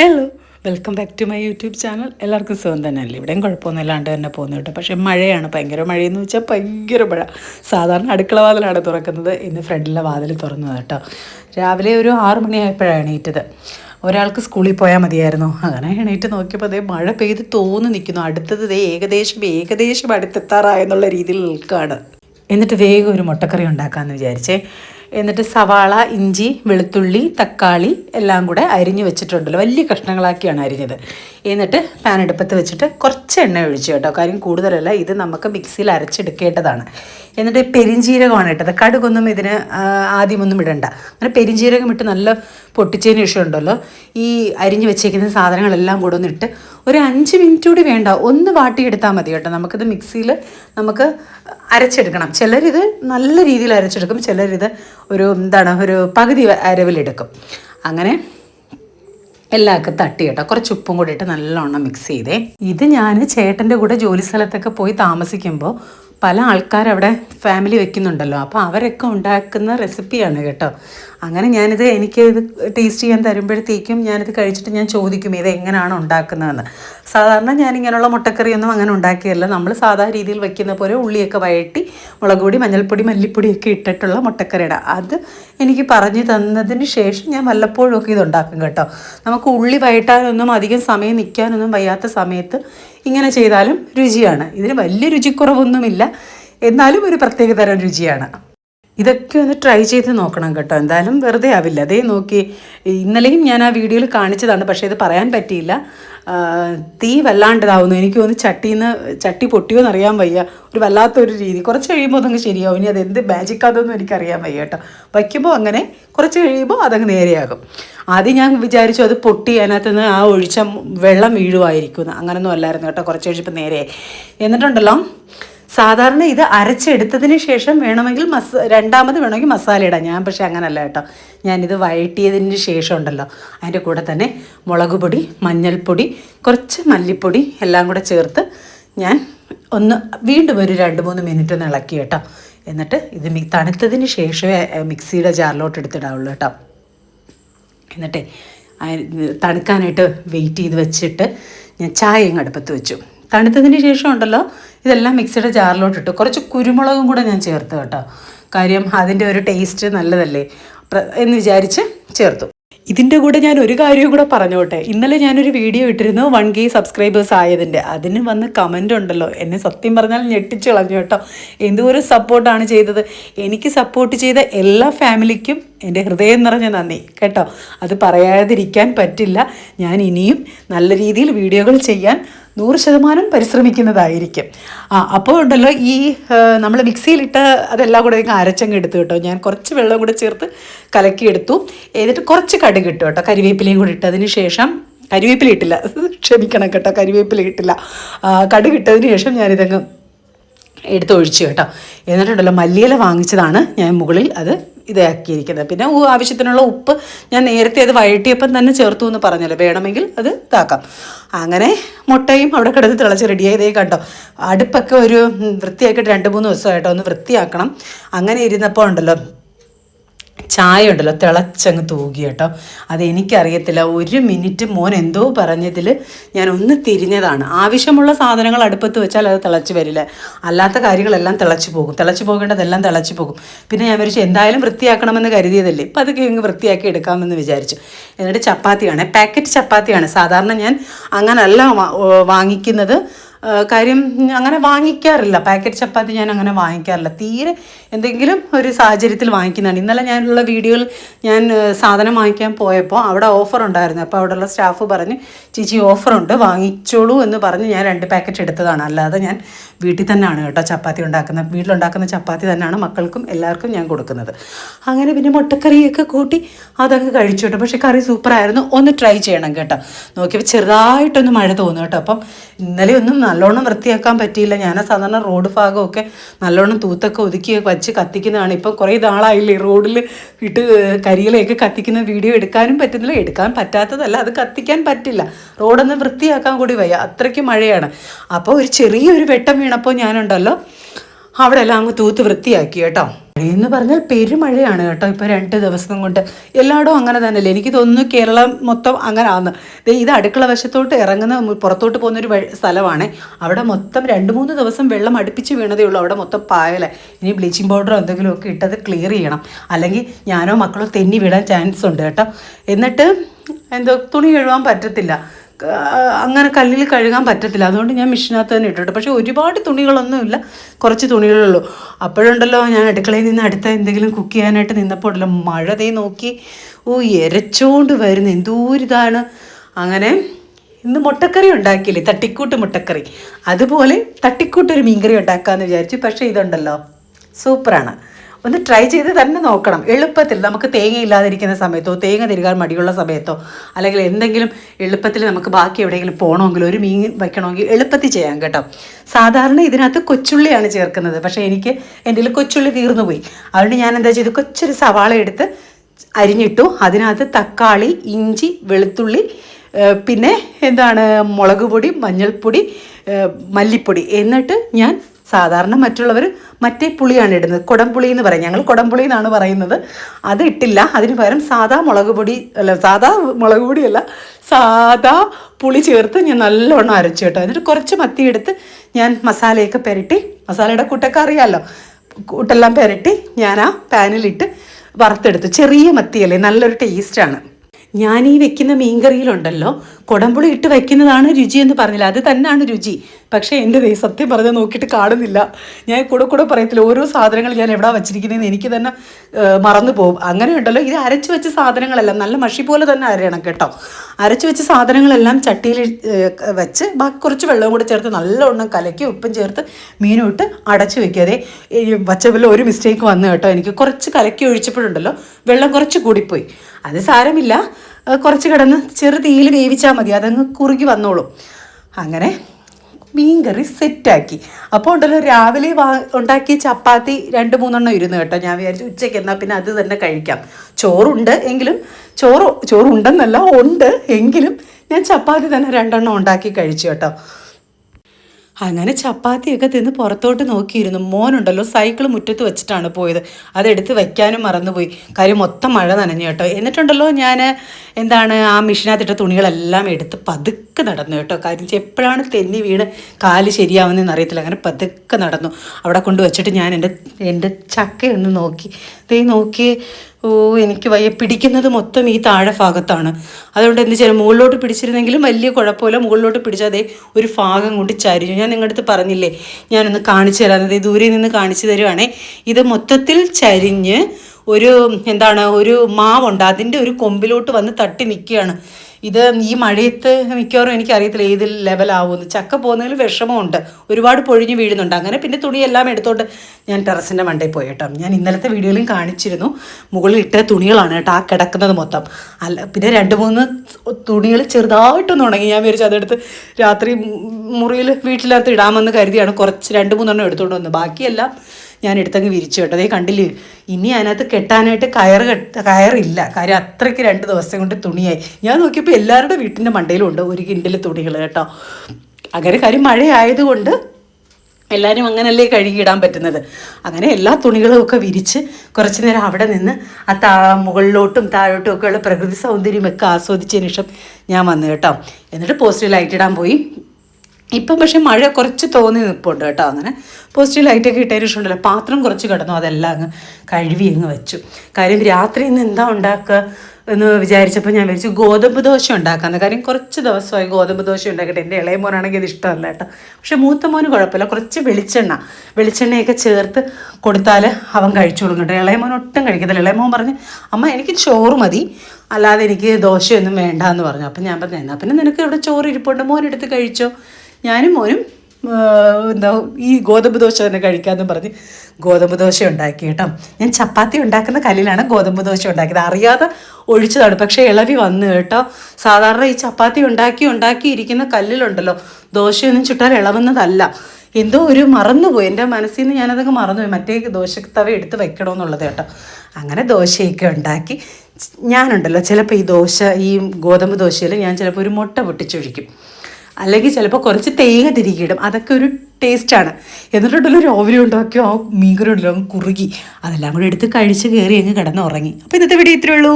Hello welcome back to my YouTube channel എല്ലാവർക്കും സുഖം തന്നെയല്ലേ? ഇവിടെയും കുഴപ്പമൊന്നും ഇല്ലാണ്ട് തന്നെ പോകുന്നു കേട്ടോ. പക്ഷേ മഴയാണ്. ഭയങ്കര മഴയെന്ന് വെച്ചാൽ ഭയങ്കര മഴ. സാധാരണ അടുക്കള വാതിലാണ് തുറക്കുന്നത്. ഇന്ന് ഫ്രണ്ടിലെ വാതിൽ തുറന്നത് കേട്ടോ. രാവിലെ ഒരു ആറ് മണിയായപ്പോഴാണ് എണീറ്റത്. ഒരാൾക്ക് സ്കൂളിൽ പോയാൽ മതിയായിരുന്നു. അങ്ങനെ എണീറ്റ് നോക്കിയപ്പോൾ അതേ മഴ പെയ്ത് തോന്നു നിൽക്കുന്നു അടുത്തത് ദേ ഏകദേശം ഏകദേശം അടുത്തെത്താറായെന്നുള്ള രീതിയിൽ നിൽക്കുകയാണ് എന്നിട്ട് വേഗം ഒരു മുട്ടക്കറി ഉണ്ടാക്കാമെന്ന് വിചാരിച്ചേ. എന്നിട്ട് സവാള ഇഞ്ചി വെളുത്തുള്ളി തക്കാളി എല്ലാം കൂടെ അരിഞ്ഞ് വെച്ചിട്ടുണ്ടല്ലോ. വലിയ കഷ്ണങ്ങളാക്കിയാണ് അരിഞ്ഞത്. എന്നിട്ട് പാൻ എടുപ്പത്ത് വെച്ചിട്ട് കുറച്ച് എണ്ണ ഒഴിച്ചു കേട്ടോ. കാര്യം കൂടുതലല്ല ഇത് നമുക്ക് മിക്സിയിൽ അരച്ചെടുക്കേണ്ടതാണ്. എന്നിട്ട് പെരിഞ്ജീരകമാണ് ഇട്ടത്. കടുകൊന്നും ഇതിന് ആദ്യമൊന്നും ഇടണ്ട. അങ്ങനെ പെരിഞ്ജീരകം ഇട്ട് നല്ല പൊട്ടിച്ചതിന് ശേഷം ഉണ്ടല്ലോ ഈ അരിഞ്ഞ് വെച്ചേക്കുന്ന സാധനങ്ങളെല്ലാം കൂടെ ഒന്ന് ഇട്ട് ഒരു അഞ്ച് മിനിറ്റ് കൂടി വേണ്ട. ഒന്ന് വാട്ടിയെടുത്താൽ മതി കേട്ടോ. നമുക്കിത് മിക്സിയിൽ നമുക്ക് അരച്ചെടുക്കണം. ചിലരിത് നല്ല രീതിയിൽ അരച്ചെടുക്കും. ചിലരിത് ഒരു എന്താണ് ഒരു പകുതി അരവിലെടുക്കും. അങ്ങനെ എല്ലാവർക്കും തട്ടി കേട്ടോ. കുറച്ച് ഉപ്പും കൂടി ഇട്ട് നല്ലോണം മിക്സ് ചെയ്തേ. ഇത് ഞാൻ ചേട്ടന്റെ കൂടെ ജോലി സ്ഥലത്തൊക്കെ പോയി താമസിക്കുമ്പോൾ പല ആൾക്കാരവിടെ ഫാമിലി വെക്കുന്നുണ്ടല്ലോ. അപ്പോൾ അവരൊക്കെ ഉണ്ടാക്കുന്ന റെസിപ്പിയാണ് കേട്ടോ. അങ്ങനെ ഞാനിത് എനിക്ക് ഇത് ടേസ്റ്റ് ചെയ്യാൻ തരുമ്പോഴത്തേക്കും ഞാനിത് കഴിച്ചിട്ട് ഞാൻ ചോദിക്കും ഇത് എങ്ങനെയാണ് ഉണ്ടാക്കുന്നതെന്ന്? സാധാരണ ഞാൻ ഇങ്ങനെയുള്ള മുട്ടക്കറിയൊന്നും അങ്ങനെ ഉണ്ടാക്കിയല്ല. നമ്മൾ സാധാരണ രീതിയിൽ വെക്കുന്ന പോലെ ഉള്ളിയൊക്കെ വഴട്ടി മുളക് പൊടി മഞ്ഞൾപ്പൊടി മല്ലിപ്പൊടിയൊക്കെ ഇട്ടിട്ടുള്ള മുട്ടക്കറിയുടെ അത് എനിക്ക് പറഞ്ഞു തന്നതിന് ശേഷം ഞാൻ വല്ലപ്പോഴും ഒക്കെ ഇത് ഉണ്ടാക്കും കേട്ടോ. നമുക്ക് ഉള്ളി വയറ്റാനൊന്നും അധികം സമയം നിൽക്കാനൊന്നും വയ്യാത്ത സമയത്ത് ഇങ്ങനെ ചെയ്താലും രുചിയാണ്. ഇതിന് വലിയ രുചിക്കുറവൊന്നുമില്ല. എന്നാലും ഒരു പ്രത്യേകതരം രുചിയാണ്. ഇതൊക്കെ ഒന്ന് ട്രൈ ചെയ്ത് നോക്കണം കേട്ടോ. എന്തായാലും വെറുതെ ആവില്ല. അതേ നോക്കി ഇന്നലെയും ഞാൻ ആ വീഡിയോയിൽ കാണിച്ചതാണ് പക്ഷേ ഇത് പറയാൻ പറ്റിയില്ല. തീ വല്ലാണ്ടതാവുന്നു. എനിക്ക് ഒന്ന് ചട്ടിയിൽ നിന്ന് ചട്ടി പൊട്ടിയോ എന്നറിയാൻ വയ്യ. ഒരു വല്ലാത്തൊരു രീതി. കുറച്ച് കഴിയുമ്പോൾ അതങ്ങ് ശരിയാവും. ഇനി അത് എന്ത് മാജിക് അതൊന്നും എനിക്കറിയാൻ വയ്യ കേട്ടോ. വയ്ക്കുമ്പോൾ അങ്ങനെ കുറച്ച് കഴിയുമ്പോൾ അതങ്ങ് നേരെയാകും. ആദ്യം ഞാൻ വിചാരിച്ചു അത് പൊട്ടി അതിനകത്ത് നിന്ന് ആ ഒഴിച്ച വെള്ളം വീഴുമായിരിക്കും അങ്ങനൊന്നും അല്ലായിരുന്നു കേട്ടോ. കുറച്ച് കഴിച്ചപ്പോൾ നേരെ. എന്നിട്ടുണ്ടല്ലോ സാധാരണ ഇത് അരച്ചെടുത്തതിന് ശേഷം വേണമെങ്കിൽ മസ രണ്ടാമത് വേണമെങ്കിൽ മസാല ഇടാം. ഞാൻ പക്ഷേ അങ്ങനല്ല കേട്ടോ. ഞാനിത് വഴറ്റിയതിന് ശേഷം ഉണ്ടല്ലോ. അതിന്റെ കൂടെ തന്നെ മുളക് പൊടി മഞ്ഞൾപ്പൊടി കുറച്ച് മല്ലിപ്പൊടി എല്ലാം കൂടെ ചേർത്ത് ഞാൻ ഒന്ന് വീണ്ടും ഒരു രണ്ട് മൂന്ന് മിനിറ്റ് ഒന്ന് ഇളക്കി കേട്ടോ. എന്നിട്ട് ഇത് തണുത്തതിന് ശേഷമേ മിക്സിയുടെ ജാറിലോട്ട് എടുത്തിടാവുള്ളൂ കേട്ടോ. എന്നിട്ടേ തണുക്കാനായിട്ട് വെയിറ്റ് ചെയ്ത് വെച്ചിട്ട് ഞാൻ ചായയും അടുപ്പത്ത് വെച്ചു. തണുത്തതിന് ശേഷം ഉണ്ടല്ലോ ഇതെല്ലാം മിക്സിയുടെ ജാറിലോട്ടിട്ട്. കുറച്ച് കുരുമുളകും കൂടെ ഞാൻ ചേർത്ത് കേട്ടോ. കാര്യം അതിന്റെ ഒരു ടേസ്റ്റ് നല്ലതല്ലേ. എന്ന് വിചാരിച്ച് ചേർത്തു. ഇതിന്റെ കൂടെ ഞാൻ ഒരു കാര്യവും കൂടെ പറഞ്ഞോട്ടെ. ഇന്നലെ ഞാനൊരു വീഡിയോ ഇട്ടിരുന്നു വൺ കെ സബ്സ്ക്രൈബേഴ്സ് ആയതിന്റെ അതിന് വന്ന് കമന്റ് ഉണ്ടല്ലോ. എന്നെ സത്യം പറഞ്ഞാൽ ഞെട്ടിച്ച് കളഞ്ഞു കേട്ടോ. എന്തോരം സപ്പോർട്ടാണ് ചെയ്തത്. എനിക്ക് സപ്പോർട്ട് ചെയ്ത എല്ലാ ഫാമിലിക്കും എന്റെ ഹൃദയം നിറഞ്ഞ നന്ദി കേട്ടോ. അത് പറയാതിരിക്കാൻ പറ്റില്ല. ഞാൻ ഇനിയും നല്ല രീതിയിൽ വീഡിയോകൾ ചെയ്യാൻ നൂറ് ശതമാനം പരിശ്രമിക്കുന്നതായിരിക്കും. ആ അപ്പോൾ ഉണ്ടല്ലോ ഈ നമ്മൾ മിക്സിയിലിട്ട് അതെല്ലാം കൂടെ ഇങ്ങ് അരച്ചങ്ങ് എടുത്തു കേട്ടോ. ഞാൻ കുറച്ച് വെള്ളം കൂടെ ചേർത്ത് കലക്കിയെടുത്തു. എന്നിട്ട് കുറച്ച് കടുക് ഇട്ടു കേട്ടോ. കരിവേപ്പിലയും കൂടി ഇട്ടതിന് ശേഷം കരിവേപ്പില ഇട്ടില്ല. ക്ഷമിക്കണം കേട്ടോ കരിവേപ്പില ഇട്ടില്ല. കടുക് ഇട്ടതിന് ശേഷം ഞാനിതങ്ങ് എടുത്തൊഴിച്ചു കേട്ടോ. എന്നിട്ടുണ്ടല്ലോ മല്ലിയില വാങ്ങിച്ചതാണ്. ഞാൻ മുകളിൽ അത് ഇതാക്കിയിരിക്കുന്നത്. പിന്നെ ആവശ്യത്തിനുള്ള ഉപ്പ് ഞാൻ നേരത്തെ അത് വഴറ്റിയപ്പം തന്നെ ചേർത്തു എന്ന് പറഞ്ഞല്ലോ. വേണമെങ്കിൽ അത് ഇതാക്കാം. അങ്ങനെ മുട്ടയും അവിടെ കിടന്ന് തിളച്ച് റെഡിയായതേ കണ്ടോ. അടുപ്പൊക്കെ ഒരു വൃത്തിയാക്കിയിട്ട് രണ്ട് മൂന്ന് ദിവസമായിട്ടോ ഒന്ന് വൃത്തിയാക്കണം. അങ്ങനെ ഇരുന്നപ്പോൾ ഉണ്ടല്ലോ ചായ ഉണ്ടല്ലോ തിളച്ചങ്ങ് തൂകി കേട്ടോ. അതെനിക്കറിയത്തില്ല. ഒരു മിനിറ്റ് മോൻ എന്തോ പറഞ്ഞതിൽ ഞാൻ ഒന്ന് തിരിഞ്ഞതാണ്. ആവശ്യമുള്ള സാധനങ്ങൾ അടുപ്പത്ത് വെച്ചാൽ അത് തിളച്ച് വരില്ല. അല്ലാത്ത കാര്യങ്ങളെല്ലാം തിളച്ച് പോകും. തിളച്ച് പോകേണ്ടതെല്ലാം തിളച്ച് പോകും. പിന്നെ ഞാൻ വിചാരിച്ചു എന്തായാലും വൃത്തിയാക്കണമെന്ന് കരുതിയതല്ലേ? അപ്പം അതൊക്കെ ഇങ്ങ് വൃത്തിയാക്കി എടുക്കാമെന്ന് വിചാരിച്ചു. എന്നിട്ട് ചപ്പാത്തിയാണ്. പാക്കറ്റ് ചപ്പാത്തിയാണ്. സാധാരണ ഞാൻ അങ്ങനല്ല വാങ്ങിക്കുന്നത്. കാര്യം അങ്ങനെ വാങ്ങിക്കാറില്ല. പാക്കറ്റ് ചപ്പാത്തി ഞാൻ അങ്ങനെ വാങ്ങിക്കാറില്ല. തീരെ എന്തെങ്കിലും ഒരു സാഹചര്യത്തിൽ വാങ്ങിക്കുന്നതാണ്. ഇന്നലെ ഞാനുള്ള വീഡിയോയിൽ ഞാൻ സാധനം വാങ്ങിക്കാൻ പോയപ്പോൾ അവിടെ ഓഫർ ഉണ്ടായിരുന്നു. അപ്പോൾ അവിടെയുള്ള സ്റ്റാഫ് പറഞ്ഞ് ചേച്ചി ഓഫറുണ്ട് വാങ്ങിച്ചോളൂ എന്ന് പറഞ്ഞ് ഞാൻ രണ്ട് പാക്കറ്റ് എടുത്തതാണ്. അല്ലാതെ ഞാൻ വീട്ടിൽ തന്നെയാണ് കേട്ടോ ചപ്പാത്തി ഉണ്ടാക്കുന്നത് വീട്ടിലുണ്ടാക്കുന്ന ചപ്പാത്തി തന്നെയാണ് മക്കൾക്കും എല്ലാവർക്കും ഞാൻ കൊടുക്കുന്നത്. അങ്ങനെ പിന്നെ മുട്ടക്കറിയൊക്കെ കൂട്ടി അതങ്ങ് കഴിച്ചു കേട്ടോ. പക്ഷേ കറി സൂപ്പറായിരുന്നു. ഒന്ന് ട്രൈ ചെയ്യണം കേട്ടോ. നോക്കിയപ്പോൾ ചെറുതായിട്ടൊന്ന് മഴ തോന്നും കേട്ടോ. അപ്പം ഇന്നലെ ഒന്നും നല്ലോണം വൃത്തിയാക്കാൻ പറ്റിയില്ല. ഞാൻ സാധാരണ റോഡ് ഭാഗമൊക്കെ നല്ലോണം തൂത്തൊക്കെ ഒതുക്കി വച്ച് കത്തിക്കുന്നതാണ്. ഇപ്പം കുറേ നാളായില്ലേ റോഡിൽ ഇട്ട് കരിയിലൊക്കെ കത്തിക്കുന്ന വീഡിയോ എടുക്കാനും പറ്റുന്നില്ല. എടുക്കാൻ പറ്റാത്തതല്ല അത് കത്തിക്കാൻ പറ്റില്ല. റോഡൊന്ന് വൃത്തിയാക്കാൻ കൂടി വയ്യ. അത്രയ്ക്ക് മഴയാണ്. അപ്പോൾ ഒരു ചെറിയൊരു വെട്ടം വീണപ്പോൾ ഞാനുണ്ടല്ലോ അവിടെ എല്ലാം അങ്ങ് തൂത്ത് വൃത്തിയാക്കി കേട്ടോ. മഴയെന്ന് പറഞ്ഞാൽ പെരുമഴയാണ് കേട്ടോ ഇപ്പോൾ രണ്ട് ദിവസം കൊണ്ട്. എല്ലായിടവും അങ്ങനെ തന്നെയല്ലേ? എനിക്ക് തോന്നുന്നു കേരളം മൊത്തം അങ്ങനെ ആന്ന് ഇത് അടുക്കള വശത്തോട്ട് ഇറങ്ങുന്ന പുറത്തോട്ട് പോകുന്ന ഒരു സ്ഥലമാണ്. അവിടെ മൊത്തം രണ്ട് മൂന്ന് ദിവസം വെള്ളം അടുപ്പിച്ച് വീണതേ ഉള്ളൂ അവിടെ മൊത്തം പായല. ഇനി ബ്ലീച്ചിങ് പൗഡറോ എന്തെങ്കിലുമൊക്കെ ഇട്ടത് ക്ലിയർ ചെയ്യണം. അല്ലെങ്കിൽ ഞാനോ മക്കളോ തെന്നി വിടാൻ ചാൻസ് ഉണ്ട് കേട്ടോ. എന്നിട്ട് എന്തോ തുണി കഴുകാൻ പറ്റത്തില്ല. അങ്ങനെ കല്ലിൽ കഴുകാൻ പറ്റത്തില്ല. അതുകൊണ്ട് ഞാൻ മെഷീനകത്ത് തന്നെ ഇട്ടിട്ട്. പക്ഷേ ഒരുപാട് തുണികളൊന്നുമില്ല. കുറച്ച് തുണികളുള്ളൂ. അപ്പോഴുണ്ടല്ലോ ഞാൻ അടുക്കളയിൽ നിന്ന് അടുത്ത എന്തെങ്കിലും കുക്ക് ചെയ്യാനായിട്ട് നിന്നപ്പോൾ ഉണ്ടല്ലോ മഴ തേ നോക്കി. ഓ എരച്ചോണ്ട് വരുന്നു. എന്തോരിതാണ് അങ്ങനെ ഇന്ന് മുട്ടക്കറി ഉണ്ടാക്കിയില്ലേ? തട്ടിക്കൂട്ട് മുട്ടക്കറി. അതുപോലെ തട്ടിക്കൂട്ടൊരു മീൻകറി ഉണ്ടാക്കാമെന്ന് വിചാരിച്ചു. പക്ഷേ ഇതുണ്ടല്ലോ. സൂപ്പറാണ്. ഒന്ന് ട്രൈ ചെയ്ത് തന്നെ നോക്കണം. എളുപ്പത്തിൽ നമുക്ക് തേങ്ങ ഇല്ലാതിരിക്കുന്ന സമയത്തോ തേങ്ങ തിരുകാൻ മടിയുള്ള സമയത്തോ അല്ലെങ്കിൽ എന്തെങ്കിലും എളുപ്പത്തിൽ നമുക്ക് ബാക്കി എവിടെയെങ്കിലും പോകണമെങ്കിൽ ഒരു മീൻ വയ്ക്കണമെങ്കിൽ എളുപ്പത്തിൽ ചെയ്യാം കേട്ടോ. സാധാരണ ഇതിനകത്ത് കൊച്ചുള്ളിയാണ് ചേർക്കുന്നത്. പക്ഷേ എനിക്ക് എന്റെ കൊച്ചുള്ളി തീർന്നു പോയി. അതുകൊണ്ട് ഞാൻ എന്താ ചെയ്തു? കൊച്ചൊരു സവാള എടുത്ത് അരിഞ്ഞിട്ടു അതിനകത്ത് തക്കാളി ഇഞ്ചി വെളുത്തുള്ളി പിന്നെ എന്താണ്? മുളക് പൊടി മഞ്ഞൾപ്പൊടി മല്ലിപ്പൊടി. എന്നിട്ട് ഞാൻ സാധാരണ മറ്റുള്ളവർ മറ്റേ പുളിയാണ് ഇടുന്നത്. കുടംപുളി എന്ന് പറയും. ഞങ്ങൾ കുടംപുളി എന്നാണ് പറയുന്നത്. അത് ഇട്ടില്ല. അതിന് പകരം സാധാ മുളക് പൊടി അല്ല സാധാ മുളക് പൊടിയല്ല സാധാ പുളി ചേർത്ത് ഞാൻ നല്ലോണം അരച്ചു കേട്ടോ. എന്നിട്ട് കുറച്ച് മത്തി എടുത്ത് ഞാൻ മസാലയൊക്കെ പെരട്ടി മസാലയുടെ കൂട്ടൊക്കെ അറിയാമല്ലോ കൂട്ടെല്ലാം പെരട്ടി ഞാൻ ആ പാനിലിട്ട് വറുത്തെടുത്തു. ചെറിയ മത്തിയല്ലേ നല്ലൊരു ടേസ്റ്റാണ് ഞാൻ ഈ വെക്കുന്ന മീൻകറിയിലുണ്ടല്ലോ കുടംപുളി ഇട്ട് വെക്കുന്നതാണ് രുചി എന്ന് പറഞ്ഞില്ല. അത് തന്നെയാണ് രുചി. പക്ഷേ എന്റെ ദൈവം സത്യം പറഞ്ഞാൽ നോക്കിയിട്ട് കാണുന്നില്ല. ഞാൻ കൂടെ കൂടെ പറയത്തില്ല ഓരോ സാധനങ്ങൾ ഞാൻ എവിടെ വെച്ചിരിക്കുന്നതെന്ന് എനിക്ക് തന്നെ മറന്നു പോകും. അങ്ങനെ ഉണ്ടല്ലോ ഇത് അരച്ച് വെച്ച സാധനങ്ങളെല്ലാം നല്ല മഷി പോലെ തന്നെ അരയണം കേട്ടോ. അരച്ച് വെച്ച സാധനങ്ങളെല്ലാം ചട്ടിയിൽ വെച്ച് ബാക്കി കുറച്ച് വെള്ളവും കൂടെ ചേർത്ത് നല്ലവണ്ണം കലക്കി ഉപ്പും ചേർത്ത് മീനും ഇട്ട് അടച്ചു വെക്കാതെ വച്ചപ്പോൾ ഒരു മിസ്റ്റേക്ക് വന്നു കേട്ടോ. എനിക്ക് കുറച്ച് കലക്കി ഒഴിച്ചപ്പോഴുണ്ടല്ലോ വെള്ളം കുറച്ച് കൂടിപ്പോയി. അത് സാരമില്ല. കുറച്ച് കിടന്ന് ചെറു തീയിൽ വേവിച്ചാൽ മതി അതങ്ങ് കുറുകി വന്നോളും. അങ്ങനെ മീൻ കറി സെറ്റാക്കി. അപ്പോൾ ഉണ്ടല്ലോ രാവിലെ വാ ഉണ്ടാക്കിയ ചപ്പാത്തി രണ്ട് മൂന്നെണ്ണം ഇരുന്ന് കേട്ടോ. ഞാൻ വിചാരിച്ചു ഉച്ചയ്ക്ക് എന്നാൽ പിന്നെ അത് തന്നെ കഴിക്കാം. ചോറുണ്ട് എങ്കിലും ചോറ് ചോറുണ്ടെന്നല്ല ഉണ്ട് എങ്കിലും ഞാൻ ചപ്പാത്തി തന്നെ രണ്ടെണ്ണം ഉണ്ടാക്കി കഴിച്ചു കേട്ടോ. അങ്ങനെ ചപ്പാത്തിയൊക്കെ തിന്ന് പുറത്തോട്ട് നോക്കിയിരുന്നു. മോനുണ്ടല്ലോ സൈക്കിൾ മുറ്റത്ത് വെച്ചിട്ടാണ് പോയത്. അതെടുത്ത് വയ്ക്കാനും മറന്നുപോയി. കാര്യം മൊത്തം മഴ നനഞ്ഞു കേട്ടോ. എന്നിട്ടുണ്ടല്ലോ ഞാൻ എന്താണ് ആ മെഷീനകത്തിട്ട തുണികളെല്ലാം എടുത്ത് പതുക്കെ നടന്നു കേട്ടോ. കാര്യം എപ്പോഴാണ് തെന്നി വീണ് കാൽ ശരിയാവുന്നതെന്ന് അറിയത്തില്ല. അങ്ങനെ പതുക്കെ നടന്നു. അവിടെ കൊണ്ട് വെച്ചിട്ട് ഞാൻ എന്റെ എന്റെ ചക്കയൊന്ന് നോക്കി. ദേ നോക്കി ഓ എനിക്ക് വയ്യ. പിടിക്കുന്നത് മൊത്തം ഈ താഴെ ഭാഗത്താണ്. അതുകൊണ്ട് എന്ത് ചെയ്യാൻ മുകളിലോട്ട് പിടിച്ചിരുന്നെങ്കിലും വലിയ കുഴപ്പമില്ല. മുകളിലോട്ട് പിടിച്ചാൽ അതേ ഒരു ഭാഗം കൊണ്ട് ചരിഞ്ഞു. ഞാൻ നിങ്ങളുടെ അടുത്ത് പറഞ്ഞില്ലേ? ഞാനൊന്ന് കാണിച്ചു തരാം. ദൂരെ നിന്ന് കാണിച്ചു തരുവാണേ. ഇത് മൊത്തത്തിൽ ചരിഞ്ഞ് ഒരു എന്താണ് ഒരു മാവുണ്ട്. അതിന്റെ ഒരു കൊമ്പിലോട്ട് വന്ന് തട്ടി നിൽക്കുകയാണ് ഇത് ഈ മഴയത്ത് മിക്കവാറും എനിക്കറിയത്തില്ല ഏത് ലെവലാവുമെന്ന് ചക്ക പോകുന്നതിൽ വിഷമമുണ്ട്. ഒരുപാട് പൊഴിഞ്ഞ് വീഴുന്നുണ്ട്. അങ്ങനെ പിന്നെ തുണിയെല്ലാം എടുത്തോണ്ട് ഞാൻ ടെറസിന്റെ മണ്ടയിൽ പോയി കേട്ടോ. ഞാൻ ഇന്നലത്തെ വീഡിയോയിലും കാണിച്ചിരുന്നു. മുകളിൽ ഇട്ട തുണികളാണ് കേട്ടോ ആ കിടക്കുന്നത് മൊത്തം. അല്ല പിന്നെ രണ്ട് മൂന്ന് തുണികൾ ചെറുതായിട്ടൊന്ന് ഉണങ്ങി. ഞാൻ വിചാരിച്ചു അതെടുത്ത് രാത്രി മുറിയിൽ വീട്ടിലകത്ത് ഇടാമെന്ന് കരുതിയാണ് കുറച്ച് രണ്ട് മൂന്നെണ്ണം എടുത്തുകൊണ്ട് വന്നത്. ബാക്കിയെല്ലാം ഞാൻ എടുത്തങ്ങ് വിരിച്ചു കേട്ടോ. അതേ കണ്ടില്ലേ? ഇനി അതിനകത്ത് കെട്ടാനായിട്ട് കയർ കെട്ട കയറില്ല. കാര്യം അത്രയ്ക്ക് രണ്ട് ദിവസം കൊണ്ട് തുണിയായി. ഞാൻ നോക്കിയപ്പോൾ എല്ലാവരുടെ വീട്ടിന്റെ മണ്ടയിലും ഉണ്ട് ഒരു കിണ്ടിൽ തുണികൾ കേട്ടോ. അങ്ങനെ കാര്യം മഴയായതുകൊണ്ട് എല്ലാവരും അങ്ങനല്ലേ കഴുകിയിടാൻ പറ്റുന്നത്. അങ്ങനെ എല്ലാ തുണികളും ഒക്കെ വിരിച്ച് കുറച്ച് നേരം അവിടെ നിന്ന് ആ താ മുകളിലോട്ടും താഴോട്ടും ഒക്കെയുള്ള പ്രകൃതി സൗന്ദര്യമൊക്കെ ആസ്വദിച്ചതിന് ശേഷം ഞാൻ വന്നു കേട്ടോ. എന്നിട്ട് പോസ്റ്റിൽ ലൈറ്റ് ഇടാൻ പോയി. ഇപ്പം പക്ഷേ മഴ കുറച്ച് തോന്നി നിൽപ്പുണ്ട് കേട്ടോ അങ്ങനെ. പോസ്റ്റ് ലൈറ്റൊക്കെ ഇട്ടേരിട്ടുണ്ടല്ലോ പാത്രം കുറച്ച് കിടന്നു. അതെല്ലാം അങ്ങ് കഴുകി അങ്ങ് വെച്ചു. കാര്യം രാത്രി ഇന്ന് എന്താ ഉണ്ടാക്കുക എന്ന് വിചാരിച്ചപ്പോൾ ഞാൻ വിചാരിച്ചു ഗോതമ്പ് ദോശ ഉണ്ടാക്കാമെന്ന് കാര്യം കുറച്ച് ദിവസമായി ഗോതമ്പ് ദോശ ഉണ്ടാക്കട്ടെ. എന്റെ ഇളയ മോനാണെങ്കിൽ ഇത് ഇഷ്ടമല്ല കേട്ടോ. പക്ഷെ മൂത്ത മോന് കുഴപ്പമില്ല. കുറച്ച് വെളിച്ചെണ്ണ. വെളിച്ചെണ്ണയൊക്കെ ചേർത്ത് കൊടുത്താൽ അവൻ കഴിച്ചോളും കേട്ടോ. ഇളയ മോൻ ഒട്ടും കഴിക്കത്തില്ല. ഇളയ മോൻ പറഞ്ഞ് അമ്മ എനിക്ക് ചോറ് മതി. അല്ലാതെ എനിക്ക് ദോശയൊന്നും വേണ്ട എന്ന് പറഞ്ഞു. അപ്പം ഞാൻ പറഞ്ഞു എന്നാൽ പിന്നെ നിനക്ക് ഇവിടെ ചോറ് ഇരിപ്പുണ്ട്. മോനെടുത്ത് കഴിച്ചോ. ഞാനും മോനും എന്താ ഈ ഗോതമ്പ് ദോശ തന്നെ കഴിക്കാമെന്ന് പറഞ്ഞ് ഗോതമ്പ് ദോശ ഉണ്ടാക്കി കേട്ടോ. ഞാൻ ചപ്പാത്തി ഉണ്ടാക്കുന്ന കല്ലിലാണ് ഗോതമ്പ് ദോശ ഉണ്ടാക്കിയത്. അറിയാതെ ഒഴിച്ചതാണ്. പക്ഷേ ഇളവി വന്നു കേട്ടോ. സാധാരണ ഈ ചപ്പാത്തി ഉണ്ടാക്കി ഉണ്ടാക്കി ഇരിക്കുന്ന കല്ലിലുണ്ടല്ലോ. ദോശയൊന്നും ചുട്ടാൽ ഇളവുന്നതല്ല. എന്തോ ഒരു മറന്നുപോയി. എന്റെ മനസ്സിൽ നിന്ന് ഞാനതൊക്കെ മറന്നുപോയി. മറ്റേ ദോശത്തവ എടുത്ത് വെക്കണമെന്നുള്ളത് കേട്ടോ. അങ്ങനെ ദോശയൊക്കെ ഉണ്ടാക്കി. ഞാനുണ്ടല്ലോ ചിലപ്പോൾ ഈ ദോശ ഈ ഗോതമ്പ് ദോശയിൽ ഞാൻ ചിലപ്പോൾ ഒരു മുട്ട പൊട്ടിച്ചൊഴിക്കും. അല്ലെങ്കിൽ ചിലപ്പോൾ കുറച്ച് തേങ്ങ തിരികിടും അതൊക്കെ ഒരു ടേസ്റ്റാണ് എന്നിട്ടുണ്ടല്ലോ രാവിലെ ഉണ്ടാക്കിയോ? ആ മീൻകറി ഉണ്ടല്ലോ കുറുകി. അതെല്ലാം കൂടി എടുത്ത് കഴിച്ച് കയറി അങ്ങ് കിടന്നുറങ്ങി. അപ്പോൾ ഇന്നത്തെ വീഡിയോ ഇത്രയേ ഉള്ളൂ.